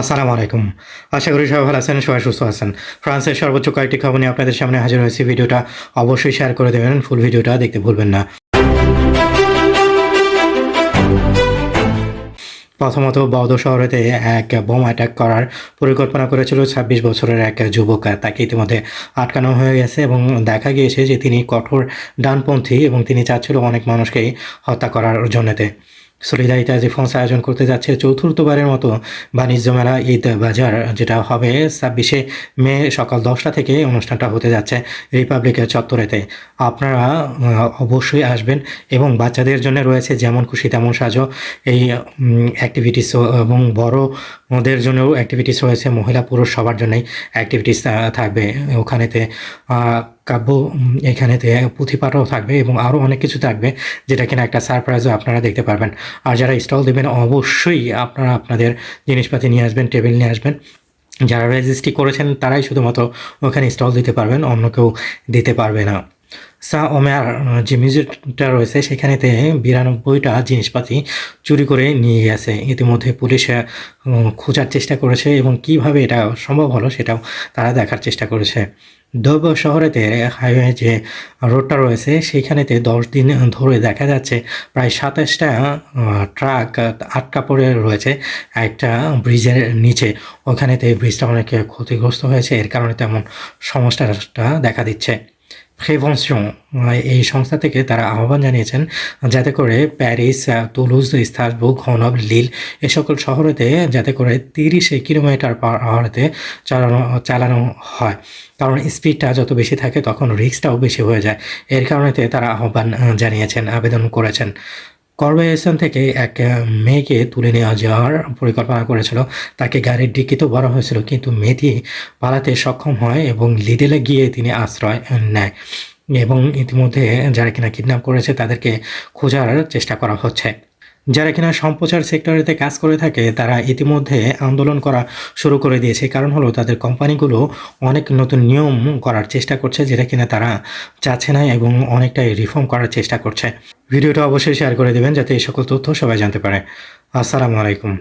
আসসালামু আলাইকুম। আশা করি সবাই ভালো আছেন, সবাই সুস্থ আছেন। ফ্রান্সের সর্বোচ্চ কয়েকটি খবর নিয়ে আপনাদের সামনে হাজির হয়েছি। ভিডিওটা অবশ্যই শেয়ার করে দেবেন ফুল ভিডিওটা দেখতে ভুলবেন না। প্রথমত বৌদ্ধ শহরেতে এক বোম অ্যাটাক করার পরিকল্পনা করেছিল ছাব্বিশ বছরের এক যুবক। তাকে ইতিমধ্যে আটকানো হয়ে গেছে এবং দেখা গিয়েছে যে তিনি কঠোর ডানপন্থী এবং তিনি চাচ্ছিল অনেক মানুষকেই হত্যা করার জন্যতে। সলিদারিতা যে ফোনস আয়োজন করতে যাচ্ছে চতুর্থবারের মতো। বাণিজ্য মেলা ঈদ বাজার, যেটা হবে ছাব্বিশে মে সকাল দশটা থেকে অনুষ্ঠানটা হতে যাচ্ছে রিপাবলিকের চত্বরেতে। আপনারা অবশ্যই আসবেন এবং বাচ্চাদের জন্য রয়েছে যেমন খুশি তেমন সাজো। এই অ্যাক্টিভিটিস এবং বড়দের জন্যও অ্যাক্টিভিটিস রয়েছে। মহিলা, পুরুষ সবার জন্যই অ্যাক্টিভিটিস থাকবে ওখানেতে। কাব্য এখানেতে পুঁথিপাঠও থাকবে এবং আরও অনেক কিছু থাকবে যেটা কিনা একটা সারপ্রাইজও আপনারা দেখতে পারবেন। আর যারা স্টল দেবেন, অবশ্যই আপনারা আপনাদের জিনিসপাতি নিয়ে আসবেন টেবিল নিয়ে আসবেন। যারা রেজিস্ট্রি করেছেন, তারাই শুধুমাত্র ওখানে স্টল দিতে পারবেন, অন্য কেউ দিতে পারবে না। সা ওমেয়ার যে মিউজিয়ামটা রয়েছে, সেখানেতে বিরানব্বইটা জিনিসপাতি চুরি করে নিয়ে গেছে। ইতিমধ্যে পুলিশ খোঁজার চেষ্টা করেছে এবং কীভাবে এটা সম্ভব হলো সেটাও তারা দেখার চেষ্টা করেছে। দব শহরেতে হাইওয়ে যে রোডটা রয়েছে সেইখানেতে দশ দিন ধরে দেখা যাচ্ছে প্রায় সাতাশটা ট্রাক আটকা পড়ে রয়েছে একটা ব্রিজের নিচে। ওখানেতে ব্রিজটা অনেক ক্ষতিগ্রস্ত হয়েছে, এর কারণে তেমন সমস্যাটা দেখা দিচ্ছে। প্রিভেনশন এই সংস্থা থেকে তারা আহ্বান জানিয়েছেন, যাতে করে প্যারিস তুলুজ স্থাসবুক হনব, লিল এ সকল শহরেতে যাতে করে তিরিশে কিলোমিটার পার আওয়ারেতে চালানো চালানো হয়। কারণ স্পিডটা যত বেশি থাকে তখন রিক্সটাও বেশি হয়ে যায়। এর কারণেতে তারা আহ্বান জানিয়েছেন, আবেদন করেছেন। কর্পোরেশন থেকে এক মেয়েকে তুলে নেওয়া যাওয়ার পরিকল্পনা করেছিল। তাকে গাড়ির ডিকিতেও বলা হয়েছিল, কিন্তু মেয়েটি পালাতে সক্ষম হয় এবং লিডেলে গিয়ে তিনি আশ্রয় নেয় এবং ইতিমধ্যে যারা কিনা কিডন্যাপ করেছে তাদেরকে খোঁজার চেষ্টা করা হচ্ছে। যারা কিনা সম্প্রচার সেক্টরেতে কাজ করে থাকে, তারা ইতিমধ্যে আন্দোলন করা শুরু করে দিয়েছে। কারণ হলো, তাদের কোম্পানিগুলো অনেক নতুন নিয়ম করার চেষ্টা করছে, যেটা কিনা তারা চাচ্ছে না এবং অনেকটাই রিফর্ম করার চেষ্টা করছে। ভিডিওটা অবশ্যই শেয়ার করে দেবেন যাতে এই সকল তথ্য সবাই জানতে পারে। আসসালামু আলাইকুম।